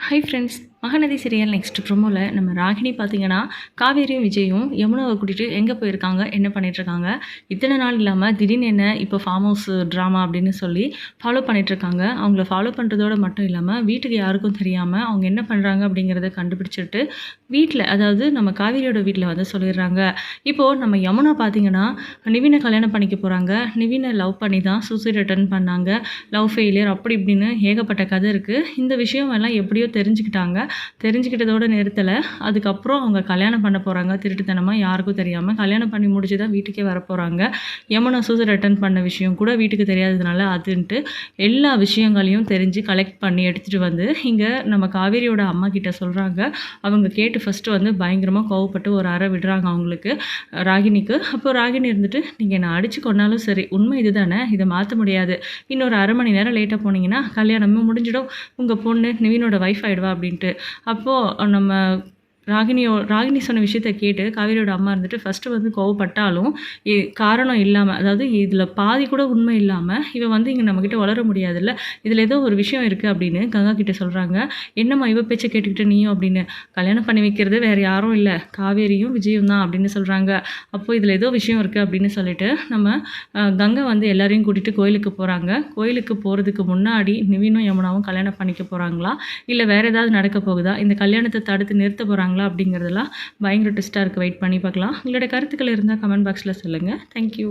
Hi friends Mahanadhi serial next ப்ரோமோவில் நம்ம ராகினி பார்த்தீங்கன்னா காவேரியும் விஜயும் யமுனாவை கூட்டிகிட்டு எங்கே போயிருக்காங்க என்ன பண்ணிகிட்ருக்காங்க இத்தனை நாள் இல்லாமல் திடீர்னு என்ன இப்போ ஃபார்ம் ஹவுஸ் ட்ராமா அப்படின்னு சொல்லி ஃபாலோ பண்ணிகிட்ருக்காங்க அவங்கள ஃபாலோ பண்ணுறதோட மட்டும் இல்லாமல் வீட்டுக்கு யாருக்கும் தெரியாமல் அவங்க என்ன பண்ணுறாங்க அப்படிங்கிறத கண்டுபிடிச்சிட்டு வீட்டில் அதாவது நம்ம காவேரியோட வீட்டில் வந்து சொல்லிடுறாங்க. இப்போது நம்ம யமுனா பார்த்தீங்கன்னா நிவினை கல்யாணம் பண்ணிக்க போகிறாங்க நிவினை லவ் பண்ணி தான் சூசைட் அட்டன் பண்ணாங்க. லவ் ஃபெயிலியர் அப்படி இப்படின்னு ஏகப்பட்ட கதை இருக்குது இந்த விஷயம் எல்லாம் எப்படியோ தெரிஞ்சுக்கிட்டாங்க. தெரிஞ்சுக்கிட்டதோடு நிறுத்தலை. அதுக்கப்புறம் அவங்க கல்யாணம் பண்ண போகிறாங்க திருட்டுத்தனமாக யாருக்கும் தெரியாமல் கல்யாணம் பண்ணி முடிச்சு தான் வீட்டுக்கே வர போகிறாங்க யமுனா சூசைட் அட்டன் பண்ண விஷயம் கூட வீட்டுக்கு தெரியாததுனால அதுன்ட்டு எல்லா விஷயங்களையும் தெரிஞ்சு கலெக்ட் பண்ணி எடுத்துகிட்டு வந்து இங்கே நம்ம காவேரியோட அம்மா கிட்ட சொல்கிறாங்க அவங்க கேட்டு ஃபஸ்ட்டு வந்து பயங்கரமாக கோவப்பட்டு ஒரு அறை விடுறாங்க அவங்களுக்கு. ராகினிக்கு அப்போ ராகினி இருந்துட்டு நீங்கள் என்னை அடித்து கொண்டாலும் சரி உண்மை இது தானே இதை மாற்ற முடியாது. இன்னொரு அரை மணி நேரம் லேட்டாக போனீங்கன்னா கல்யாணமே முடிஞ்சிடும். உங்கள் பொண்ணு நிவினோட ஒய்ஃப் ஆகிடுவா அப்படின்ட்டு. அப்போது நம்ம ராகினியோ ராகினி சொன்ன விஷயத்த கேட்டு காவேரியோட அம்மா இருந்துட்டு ஃபஸ்ட்டு வந்து கோவப்பட்டாலும் காரணம் இல்லாமல் அதாவது இதில் பாதி கூட உண்மை இல்லாமல் இவன் வந்து இங்கே நம்மக்கிட்ட வளர முடியாதுல்ல. இதில் ஏதோ ஒரு விஷயம் இருக்குது அப்படின்னு கங்கா கிட்டே சொல்கிறாங்க என்னம்மா இவ பேச்சை கேட்டுக்கிட்டு நீயும் அப்படின்னு கல்யாணம் பண்ணி வைக்கிறது வேறு யாரும் இல்லை. காவேரியும் விஜயும் தான் அப்படின்னு சொல்கிறாங்க அப்போது இதில் ஏதோ விஷயம் இருக்குது அப்படின்னு சொல்லிட்டு நம்ம கங்கை வந்து எல்லாரையும் கூட்டிகிட்டு கோயிலுக்கு போகிறாங்க கோயிலுக்கு போகிறதுக்கு முன்னாடி நிவினும் யமுனாவும் கல்யாணம் பண்ணிக்க போகிறாங்களா இல்லை வேறு ஏதாவது நடக்க போகுதா? இந்த கல்யாணத்தை தடுத்து நிறுத்த பண்ணுறாங்களா அப்படிங்கிறதெல்லாம் பயங்கர ட்விஸ்ட்டாக இருக்குது வெயிட் பண்ணி பார்க்கலாம். உங்களோட கருத்துக்கள் இருந்தால் கமெண்ட் பாக்ஸில் சொல்லுங்கள் தேங்க்யூ